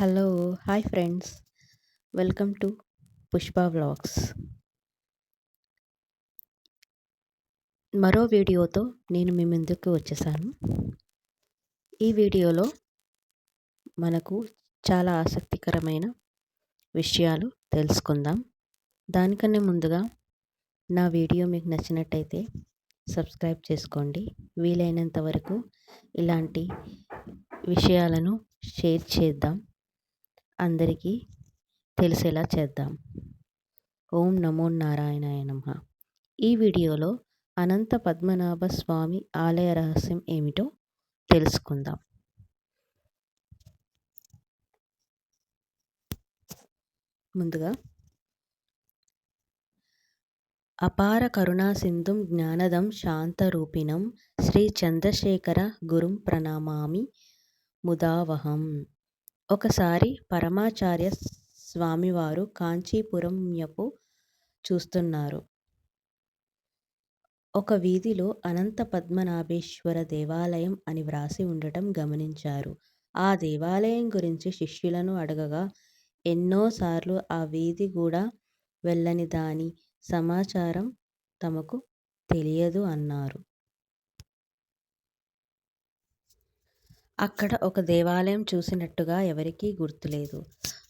Hello hi friends welcome to Pushpa vlogs మరో వీడియోతో నేను మీ ముందుకు వచ్చేసాను. ఈ వీడియోలో మనకు చాలా ఆసక్తికరమైన విషయాలు తెలుసుకుందాం. దానికన్నా ముందుగా నా వీడియో మీకు నచ్చినట్టయితే సబ్స్క్రైబ్ చేసుకోండి. వీలైనంత వరకు ఇలాంటి విషయాలను షేర్ చేద్దాం. అందరికీ తెలిసేలా చేద్దాం. ఓం నమో నారాయణాయ నమ. ఈ వీడియోలో అనంత పద్మనాభ స్వామి ఆలయ రహస్యం ఏమిటో తెలుసుకుందాం. ముందుగా అపార కరుణా సింధుం జ్ఞానదం శాంతరూపిణం శ్రీ చంద్రశేఖర గురుం ప్రణామామి ముదావహం. ఒకసారి పరమాచార్య స్వామివారు కాంచీపురంయపు చూస్తున్నారు. ఒక వీధిలో అనంత పద్మనాభేశ్వర దేవాలయం అని వ్రాసి ఉండటం గమనించారు. ఆ దేవాలయం గురించి శిష్యులను అడగగా ఎన్నోసార్లు ఆ వీధి కూడా వెళ్ళని దాని సమాచారం తమకు తెలియదు అన్నారు. అక్కడ ఒక దేవాలయం చూసినట్టుగా ఎవరికీ గుర్తులేదు.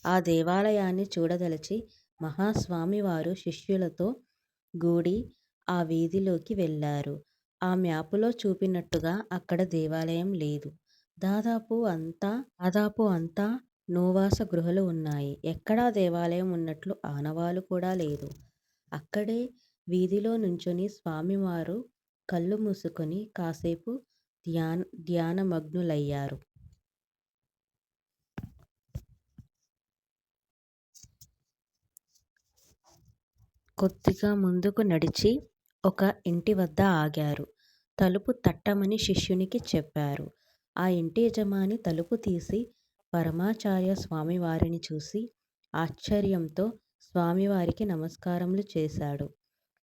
ఆ దేవాలయాన్ని చూడదలచి మహాస్వామివారు శిష్యులతో గూడి ఆ వీధిలోకి వెళ్ళారు. ఆ మ్యాపులో చూపినట్టుగా అక్కడ దేవాలయం లేదు. దాదాపు అంతా దాదాపు అంతా నోవాస గృహలు ఉన్నాయి. ఎక్కడా దేవాలయం ఉన్నట్లు ఆనవాలు కూడా లేదు. అక్కడే వీధిలో నుంచొని స్వామివారు కళ్ళు మూసుకొని కాసేపు ధ్యాన ధ్యానమగ్నులయ్యారు. కొద్దిగా ముందుకు నడిచి ఒక ఇంటి వద్ద ఆగారు. తలుపు తట్టమని శిష్యునికి చెప్పారు. ఆ ఇంటి యజమాని తలుపు తీసి పరమాచార్య స్వామివారిని చూసి ఆశ్చర్యంతో స్వామివారికి నమస్కారములు చేశాడు.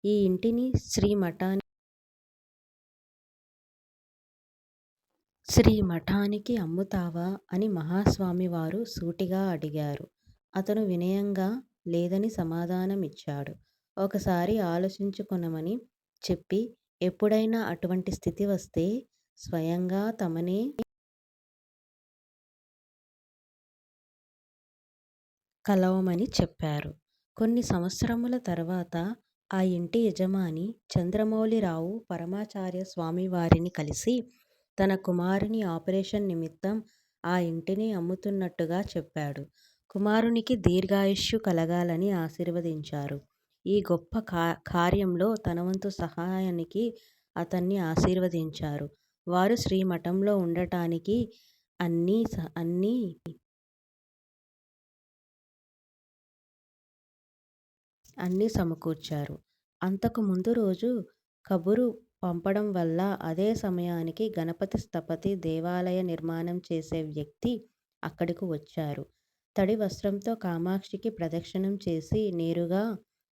ఈ ఇంటిని శ్రీ మఠాన్ని శ్రీ మఠానికి అమ్ముతావా అని మహాస్వామివారు సూటిగా అడిగారు. అతను వినయంగా లేదని సమాధానమిచ్చాడు. ఒకసారి ఆలోచించుకొనమని చెప్పి ఎప్పుడైనా అటువంటి స్థితి వస్తే స్వయంగా తమనే కలవమని చెప్పారు. కొన్ని సంవత్సరముల తర్వాత ఆ ఇంటి యజమాని చంద్రమౌళిరావు పరమాచార్య స్వామివారిని కలిసి తన కుమారుని ఆపరేషన్ నిమిత్తం ఆ ఇంటిని అమ్ముతున్నట్టుగా చెప్పాడు. కుమారునికి దీర్ఘాయుష్యు కలగాలని ఆశీర్వదించారు. ఈ గొప్ప కా కార్యంలో తనవంతు సహాయానికి అతన్ని ఆశీర్వదించారు. వారు శ్రీమఠంలో ఉండటానికి అన్నీ అన్నీ అన్నీ సమకూర్చారు. అంతకు ముందు రోజు కబురు పంపడం వల్ల అదే సమయానికి గణపతి స్థపతి దేవాలయ నిర్మాణం చేసే వ్యక్తి అక్కడకు వచ్చారు. తడి వస్త్రంతో కామాక్షికి ప్రదక్షిణం చేసి నేరుగా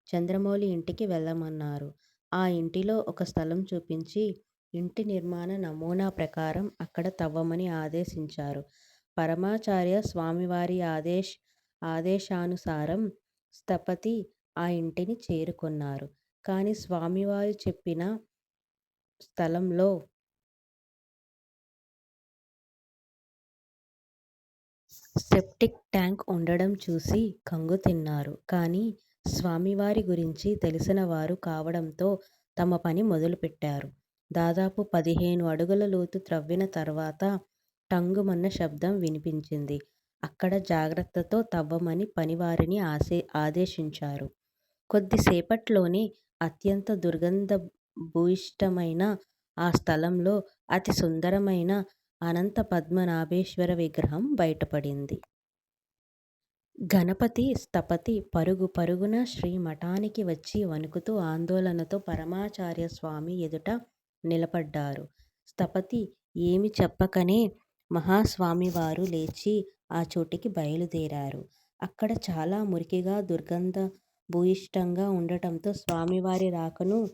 చంద్రమౌళి ఇంటికి వెళ్ళమన్నారు. ఆ ఇంటిలో ఒక స్థలం చూపించి ఇంటి నిర్మాణ నమూనా ప్రకారం అక్కడ తవ్వమని ఆదేశించారు. పరమాచార్య స్వామివారి ఆదేశ్ ఆదేశానుసారం స్థపతి ఆ ఇంటిని చేరుకున్నారు కానీ స్వామివారు చెప్పిన స్థలంలో సెప్టిక్ ట్యాంక్ ఉండడం చూసి కంగుతిన్నారు. కానీ స్వామివారి గురించి తెలిసినవారు కావడంతో తమ పని మొదలుపెట్టారు. దాదాపు పదిహేను అడుగుల లోతు త్రవ్విన తర్వాత టంగుమన్న శబ్దం వినిపించింది. అక్కడ జాగ్రత్తతో తవ్వమని పనివారిని ఆశే ఆదేశించారు. కొద్దిసేపట్లోనే అత్యంత దుర్గంధ భూయిష్టమైన ఆ స్థలంలో అతి సుందరమైన అనంత పద్మనాభేశ్వర విగ్రహం బయటపడింది. గణపతి స్థపతి పరుగు పరుగున శ్రీ మఠానికి వచ్చి వణుకుతూ ఆందోళనతో పరమాచార్య స్వామి ఎదుట నిలబడ్డారు. స్థపతి ఏమి చెప్పకనే మహాస్వామివారు లేచి ఆ చోటికి బయలుదేరారు. అక్కడ చాలా మురికిగా దుర్గంధ భూయిష్టంగా ఉండటంతో స్వామివారి రాకను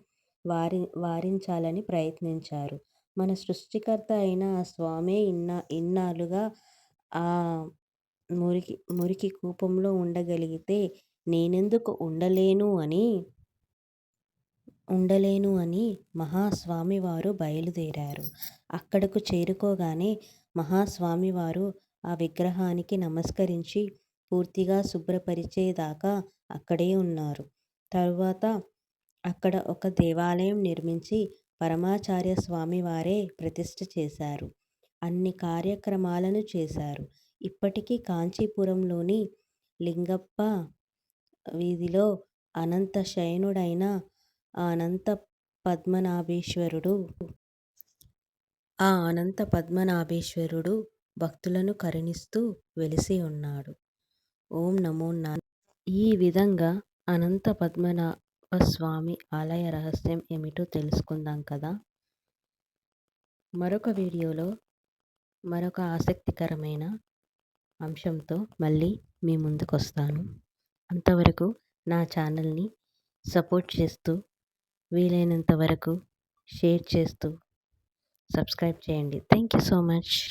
వారి వారించాలని ప్రయత్నించారు. మన సృష్టికర్త అయిన ఆ స్వామే ఇన్నా ఇన్నాళ్ళుగా ఆ మురికి మురికి కూపంలో ఉండగలిగితే నేనెందుకు ఉండలేను అని ఉండలేను అని మహాస్వామి వారు బయలుదేరారు. అక్కడకు చేరుకోగానే మహాస్వామి వారు ఆ విగ్రహానికి నమస్కరించి పూర్తిగా శుభ్రపరిచేదాకా అక్కడే ఉన్నారు. తరువాత అక్కడ ఒక దేవాలయం నిర్మించి పరమాచార్య స్వామివారే ప్రతిష్ఠ చేశారు. అన్ని కార్యక్రమాలను చేశారు. ఇప్పటికీ కాంచీపురంలోని లింగప్ప వీధిలో అనంత శయనుడైన అనంత పద్మనాభేశ్వరుడు ఆ అనంత పద్మనాభేశ్వరుడు భక్తులను కరుణిస్తూ వెలిసి ఉన్నాడు. ఓం నమో నా ఈ విధంగా అనంత పద్మనా స్వామి ఆలయ రహస్యం ఏమిటో తెలుసుకుందాం కదా. మరొక వీడియోలో మరొక ఆసక్తికరమైన అంశంతో మళ్ళీ మీ ముందుకొస్తాను. అంతవరకు నా ఛానల్ని సపోర్ట్ చేస్తూ వీలైనంత వరకు షేర్ చేస్తూ సబ్స్క్రైబ్ చేయండి. Thank you so much.